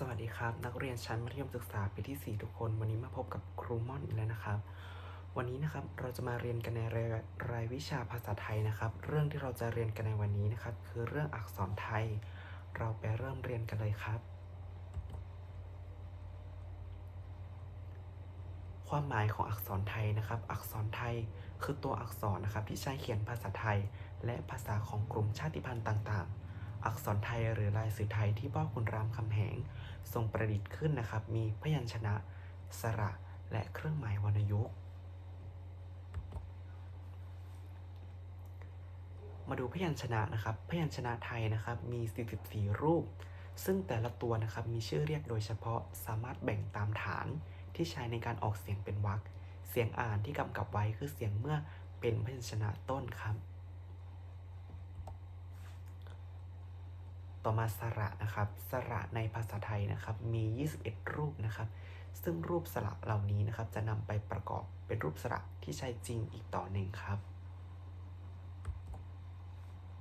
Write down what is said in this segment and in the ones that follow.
สวัสดีครับ นักเรียนชั้นมัธยมศึกษาปีที่ 4 ทุกคน วันนี้มาพบกับครูม่อนอีกแล้วนะครับ วันนี้นะครับเราจะมาเรียนกันในรายรายวิชาภาษาไทยนะครับ เรื่องที่เราจะเรียนกันในวันนี้นะครับ คือเรื่องอักษรไทย เราไปเริ่มเรียนกันเลยครับ ความหมายของอักษรไทยนะครับ อักษรไทยคือตัวอักษรนะครับที่ใช้เขียนภาษาไทย และภาษาของกลุ่มชาติพันธุ์ต่างๆ อักษรไทยหรือลายสื่อไทยที่พ่อคุณรามคำแหง ทรงประดิษฐ์ขึ้นนะครับ มีพยัญชนะ สระ และเครื่องหมายวรรณยุกต์ มาดูพยัญชนะนะครับ พยัญชนะไทยนะครับ มี 44 รูป ซึ่งแต่ละตัวนะครับ มีชื่อเรียกโดยเฉพาะ สามารถแบ่งตามฐานที่ใช้ในการออกเสียงเป็นวรรค เสียงอ่านที่กำกับไว้คือเสียงเมื่อเป็นพยัญชนะต้นครับ ต่อมาสระนะครับ สระในภาษาไทยนะครับ มี 21 รูปนะครับ ซึ่งรูปสระเหล่านี้นะครับจะนำไปประกอบเป็นรูปสระที่ใช้จริงอีกต่อหนึ่งครับ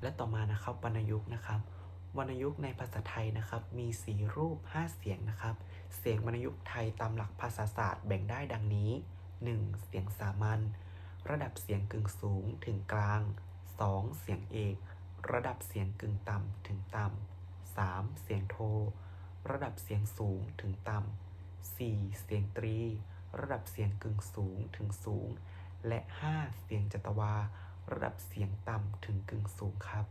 และต่อมานะครับวรรณยุกต์นะครับวรรณยุกต์ในภาษาไทยนะครับ มี4รูป 5 เสียงนะครับ เสียงวรรณยุกต์ไทยตามหลักภาษาศาสตร์แบ่งได้ดังนี้ 1. เสียงสามัญระดับเสียงกึ่งสูงถึงกลาง 2. เสียงเอก ระดับเสียงกึ่งต่ำถึงต่ำ 3. เสียงโท ระดับเสียงสูงถึงต่ำ 4. เสียงตรี ระดับเสียงกึ่งสูงถึงสูง และ 5. เสียงจัตวา ระดับเสียงต่ำถึงกึ่งสูงครับ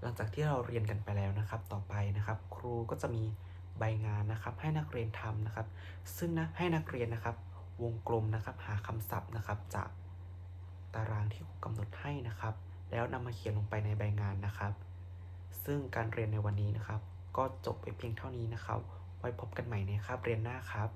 หลังจากที่เราเรียนกันไปแล้วนะครับ ต่อไปนะครับ ครูก็จะมีใบงานนะครับ ให้นักเรียนทำนะครับ ซึ่งนะให้นักเรียนนะครับ วงกลมนะครับ หาคำศัพท์นะครับ จากตารางที่ครูกำหนดให้นะครับ แล้วนำมาเขียนลงไปในใบงานนะครับ ซึ่งการเรียนในวันนี้นะครับ ก็จบไปเพียงเท่านี้นะครับ ไว้พบกันใหม่ในคาบเรียนหน้าครับ